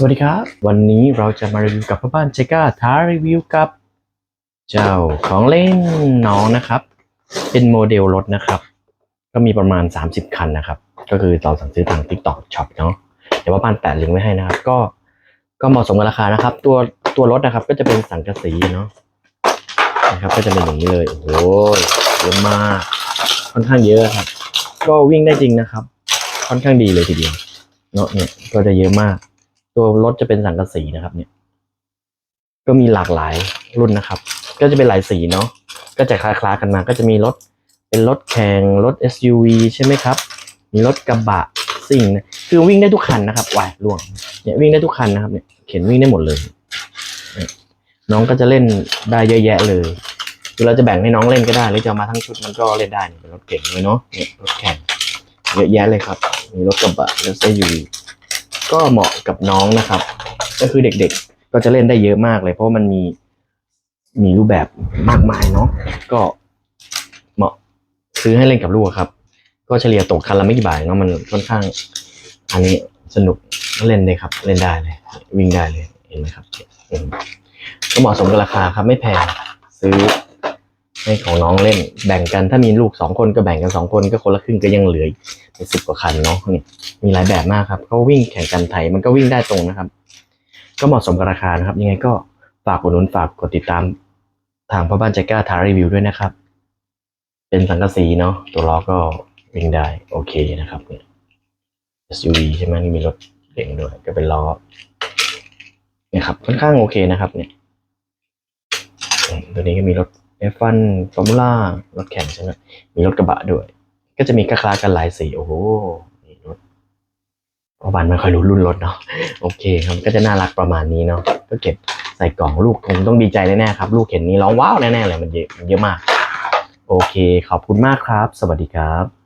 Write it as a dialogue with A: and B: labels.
A: สวัสดีครับ วันนี้เราจะมารีวิวกับพ่อบ้านเจก้าท้ารีวิวกับ เจ้าของเล่นน้องนะครับ เป็นโมเดลรถนะครับ ก็มีประมาณ 30 คันนะครับ ก็คือเราสั่งซื้อทาง TikTok Shop เนาะเดี๋ยวพ่อบ้านแปะลิงก์ไว้ให้นะครับ ก็ก็เหมาะสมกับราคานะครับ ตัวตัวรถนะครับ ก็จะเป็นสังกะสีเนาะนะครับ ก็จะเป็นอย่างนี้เลยโอ้โหเยอะมากค่อนข้างเยอะครับ ก็วิ่งได้จริงนะครับ ค่อนข้างดีเลยทีเดียวเนาะเนี่ยก็จะเยอะมาก ตัวรถจะเป็นสังกะสีนะครับ เนี่ย ก็มีหลากหลายรุ่นนะครับ ก็จะเป็นหลายสีเนาะก็จะคล้ายๆกันมา ก็จะมีรถเป็นรถแข่งรถ SUV ใช่ไหมครับ มีรถกระบะสิ่งนะคือวิ่งได้ทุกคันนะครับวายล่วงเนี่ยวิ่งได้ทุกคันนะครับเนี่ยเข็นวิ่งได้หมดเลย น้องก็จะเล่นได้เยอะแยะเลยคือเราจะแบ่งให้น้องเล่นก็ได้หรือจะมาทั้งชุดมันก็เล่นได้เนี่ยเป็นรถเก่งเลยเนาะเนี่ยรถแข่งเยอะแยะเลยครับ มีรถกระบะรถ SUV ก็เหมาะกับน้องนะครับ ก็คือเด็กๆก็จะเล่นได้เยอะมากเลย เพราะมันมีมีรูปแบบมากมายเนาะก็เหมาะซื้อให้เล่นกับลูกครับ ก็เฉลี่ยตกคันละไม่กี่บาทเนาะมันค่อนข้าง อันนี้สนุกเล่นได้ครับ เล่นได้เลย วิ่งได้เลยเห็นไหมครับก็เหมาะสมกับราคาครับไม่แพงซื้อ ให้ของน้องเล่นแบ่งกันถ้ามีลูกสองคนก็แบ่งกันสองคนก็คนละครึ่งก็ยังเหลือเป็นสิบกว่าคันเนาะนี่มีหลายแบบมากครับเขาวิ่งแข่งกันไทยมันก็วิ่งได้ตรงนะครับ ก็เหมาะสมกับราคานะครับ ยังไงก็ฝากอุดนุนฝากกดติดตามทางพ่อบ้านใจกล้าทารีวิวด้วยนะครับ เป็นสังกะสีเนาะตัวล้อก็วิ่งได้โอเคนะครับเนี่ย SUV ใช่ไหมนี่มีรถเก่งด้วย ก็เป็นล้อเนี่ยครับค่อนข้างโอเคนะครับเนี่ยตัวนี้ก็มีรถ F1 Formula รถแข่งใช่ไหมมีรถกระบะด้วย ก็จะมีคล้ายๆกันหลายสีโอ้โหนี่รถปราะบันไม่ค่อยรู้รุ่นรถเนาะโอเคครับก็จะน่ารักประมาณนี้เนาะก็เก็บใส่กล่องลูกคงต้องดีใจแน่ๆครับ ลูกเห็นนี้ร้องว้าวแน่ๆเลยมันเยอะมันเยอะมาก โอเค ขอบคุณมากครับ สวัสดีครับ